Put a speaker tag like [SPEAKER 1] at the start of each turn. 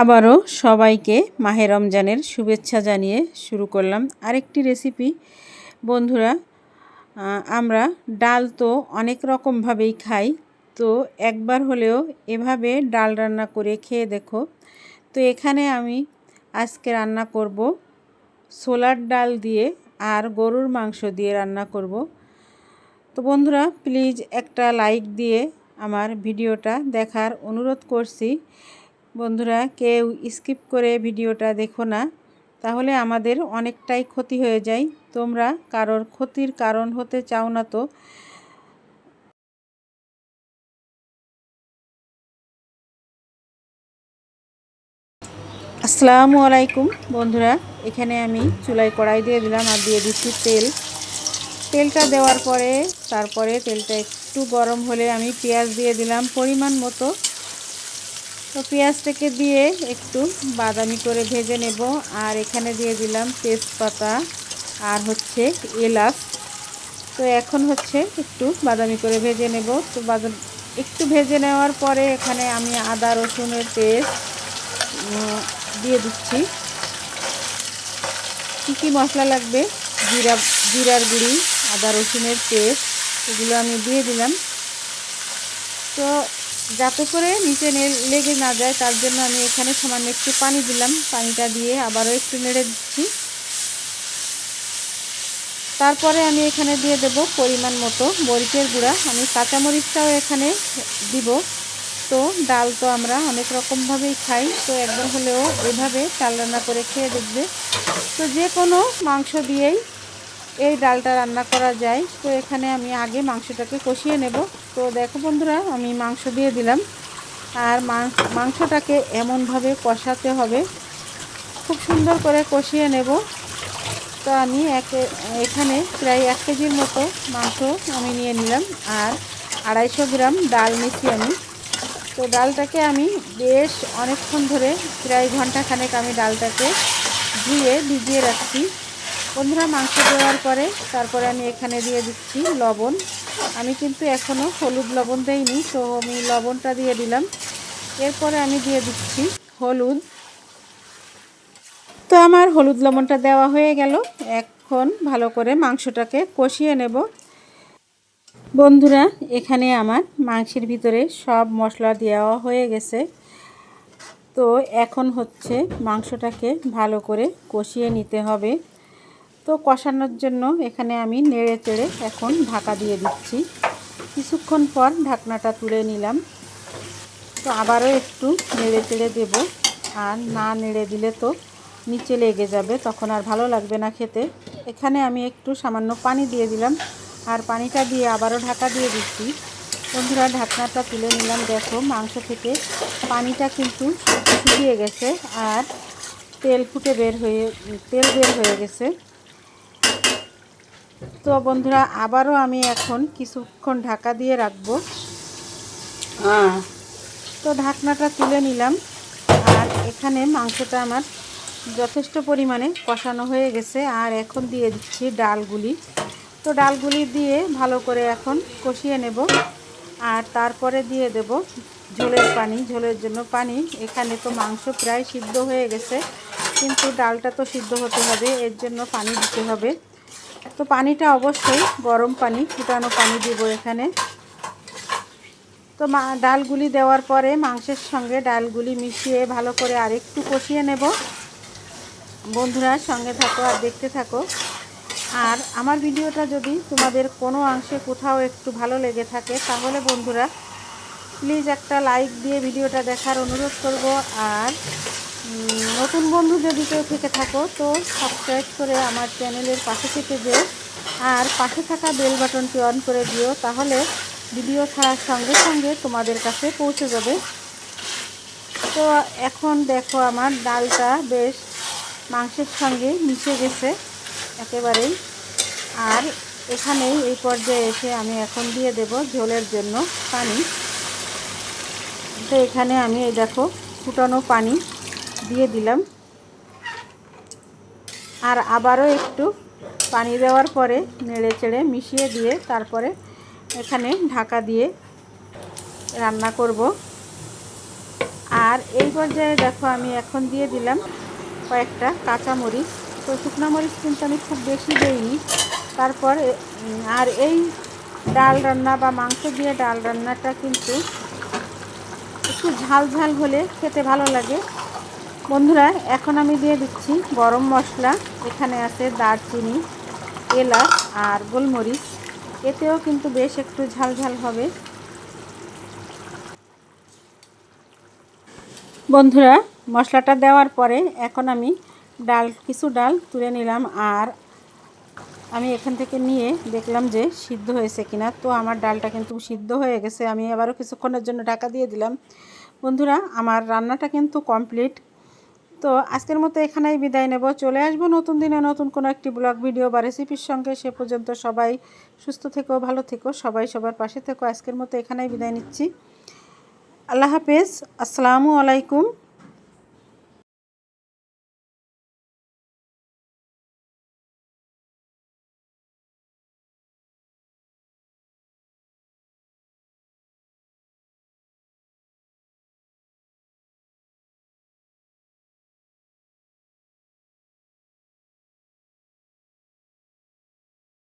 [SPEAKER 1] আবারও সবাইকে মাহে রমজানের শুভেচ্ছা জানিয়ে শুরু করলাম আরেকটি রেসিপি বন্ধুরা আমরা ডাল তো অনেক রকমভাবেই খাই, তো একবার হলেও এভাবে ডাল রান্না করে খেয়ে দেখো। তো এখানে আমি আজকে রান্না করব সোলার ডাল দিয়ে আর গরুর মাংস দিয়ে রান্না করব। তো বন্ধুরা প্লিজ একটা লাইক দিয়ে আমার ভিডিওটা দেখার অনুরোধ করছি। বন্ধুরা, কেউ স্কিপ করে ভিডিওটা দেখো না, তাহলে আমাদের অনেকটাই ক্ষতি হয়ে যায়। তোমরা কারোর ক্ষতির কারণ হতে চাও না তো। আসসালামু আলাইকুম বন্ধুরা, এখানে আমি চুলাই কড়াই দিয়ে দিলাম আর দিয়ে দিচ্ছি তেল। তেলটা দেওয়ার পরে, তারপরে তেলটা একটু গরম হলে আমি পেঁয়াজ দিয়ে দিলাম পরিমাণ মতো। তো পেঁয়াজটাকে দিয়ে একটু বাদামি করে ভেজে নেব। আর এখানে দিয়ে দিলাম তেজপাতা আর হচ্ছে এলাচ। তো এখন হচ্ছে একটু বাদামি করে ভেজে নেব। তো বাদাম একটু ভেজে নেওয়ার পরে এখানে আমি আদা, রসুনের পেস্ট দিয়ে দিচ্ছি। কী কী মশলা লাগবে? জিরা, জিরার গুঁড়ি, আদা, রসুনের পেস্ট, এগুলো আমি দিয়ে দিলাম। তো যাতে করে নিচে লেগে না যায়, তার জন্য আমি এখানে সামান্য একটু পানি দিলাম। পানিটা দিয়ে আবারও একটু নেড়ে দিচ্ছি। তারপরে আমি এখানে দিয়ে দেব পরিমাণ মতো মরিচের গুঁড়া। আমি কাঁচামরিচটাও এখানে দিব। তো ডাল তো আমরা অনেক রকমভাবেই খাই। তো একবার হলেও এভাবে চাল রান্না করে খেয়ে দেখবে। তো যে কোনো মাংস দিয়েই এই ডালটা রান্না করা যায়। তো এখানে আমি আগে মাংসটাকে কষিয়ে নেব। তো দেখো বন্ধুরা, আমি মাংস দিয়ে দিলাম। আর মাংসটাকে এমনভাবে কষাতে হবে। খুব সুন্দর করে কষিয়ে নেব। তো আমি একে, এখানে প্রায় এক কেজির মতো মাংস আমি নিয়ে নিলাম। আর আড়াইশো গ্রাম ডাল নিচ্ছি আমি। তো ডালটাকে আমি বেশ অনেকক্ষণ ধরে, প্রায় ঘন্টাখানেক আমি ডালটাকে ধুয়ে ভিজিয়ে রাখছি। বন্ধুরা মাংস দেওয়ার পরে তারপরে আমি এখানে দিয়ে দিচ্ছি লবণ। আমি কিন্তু এখনও হলুদ লবণ দেইনি, তো আমি লবণটা দিয়ে দিলাম। এরপরে আমি দিয়ে দিচ্ছি হলুদ। তো আমার হলুদ লবণটা দেওয়া হয়ে গেল। এখন ভালো করে মাংসটাকে কষিয়ে নেব। বন্ধুরা, এখানে আমার মাংসের ভিতরে সব মশলা দেওয়া হয়ে গেছে। তো এখন হচ্ছে মাংসটাকে ভালো করে কষিয়ে নিতে হবে। তো কষানোর জন্য এখানে আমি নেড়ে চেড়ে এখন ঢাকা দিয়ে দিচ্ছি। কিছুক্ষণ পর ঢাকনাটা তুলে নিলাম। তো আবারও একটু নেড়ে চেড়ে দেব। আর না নেড়ে দিলে তো নিচে লেগে যাবে, তখন আর ভালো লাগবে না খেতে। এখানে আমি একটু সামান্য পানি দিয়ে দিলাম। আর পানিটা দিয়ে আবারও ঢাকা দিয়ে দিচ্ছি। বন্ধুরা, ঢাকনাটা তুলে নিলাম। দেখো, মাংস থেকে পানিটা কিন্তু শুকিয়ে গেছে। আর তেল ফুটে বের হয়ে, তেল বের হয়ে গেছে। তো বন্ধুরা আবারও আমি এখন কিছুক্ষণ ঢাকা দিয়ে রাখব। তো ঢাকনাটা তুলে নিলাম। আর এখানে মাংসটা আমার যথেষ্ট পরিমাণে কষানো হয়ে গেছে। আর এখন দিয়ে দিচ্ছি ডালগুলি। তো ডালগুলি দিয়ে ভালো করে এখন কষিয়ে নেব। আর তারপরে দিয়ে দেব ঝোলের পানি। ঝোলের জন্য পানি। এখানে তো মাংস প্রায় সিদ্ধ হয়ে গেছে। কিন্তু ডালটা তো সিদ্ধ হতে হবে এর জন্য পানি দিতে হবে। তো পানিটা অবশ্যই গরম পানি, ফুটানো পানি দিব এখানে। তো মা, ডালগুলি দেওয়ার পরে মাংসের সঙ্গে ডালগুলি মিশিয়ে ভালো করে আরেকটু কষিয়ে নেব। বন্ধুরা, সঙ্গে থাকো আর দেখতে থাকো। আর আমার ভিডিওটা যদি তোমাদের কোনো অংশে কোথাও একটু ভালো লেগে থাকে, তাহলে বন্ধুরা, প্লিজ একটা লাইক দিয়ে ভিডিওটা দেখার অনুরোধ করব। আর নতুন বন্ধু যদি কেউ থেকে থাকো, তো সাবস্ক্রাইব করে আমার চ্যানেলের পাশে থেকে যেও। আর পাশে থাকা বেল বাটনটি অন করে দিও, তাহলে ভিডিও ছাড়ার সঙ্গে সঙ্গে তোমাদের কাছে পৌঁছে যাবে। তো এখন দেখো আমার ডালটা বেশ মাংসের সঙ্গে মিশে গেছে একেবারেই। আর এখানেই এই পর্যায়ে এসে আমি এখন দিয়ে দেব ঝোলের জন্য পানি। তো এখানে আমি এই দেখো ফুটানো পানি। দিয়ে দিলাম। আর আবারও একটু পানি দেওয়ার পরে নেড়ে চেড়ে মিশিয়ে দিয়ে তারপরে এখানে ঢাকা দিয়ে রান্না করব। আর এই পর্যায়ে দেখো আমি এখন দিয়ে দিলাম কয়েকটা কাঁচা মরিচ তো শুকনো মরিচ কিন্তু আমি খুব বেশি দিইনি। তারপর আর এই ডাল রান্না বা মাংস দিয়ে ডাল রান্নাটা কিন্তু একটু ঝাল ঝাল হলে খেতে ভালো লাগে। বন্ধুরা, এখন আমি দিয়ে দিচ্ছি গরম মশলা। এখানে আছে দারচিনি, এলাচ আর গোলমরিচ। এতেও কিন্তু বেশ একটু ঝাল ঝাল হবে। বন্ধুরা, মশলাটা দেওয়ার পরে এখন আমি ডাল, কিছু ডাল তুলে নিলাম। আর আমি এখান থেকে নিয়ে দেখলাম যে সিদ্ধ হয়েছে কিনা। তো আমার ডালটা কিন্তু সিদ্ধ হয়ে গেছে। আমি আবারও কিছুক্ষণের জন্য ঢাকা দিয়ে দিলাম। বন্ধুরা, আমার রান্নাটা কিন্তু কমপ্লিট। তো আজকের মতো এখানেই বিদায় নেব। চলে আসব নতুন দিনে নতুন কোনো একটি ব্লগ, ভিডিও বা রেসিপির সঙ্গে। সে পর্যন্ত সবাই সুস্থ থেকো, ভালো থেকো, সবাই সবার পাশে থেকো। আজকের মতো এখানেই বিদায় নিচ্ছি। আল্লাহ হাফেজ। আসসালামু আলাইকুম।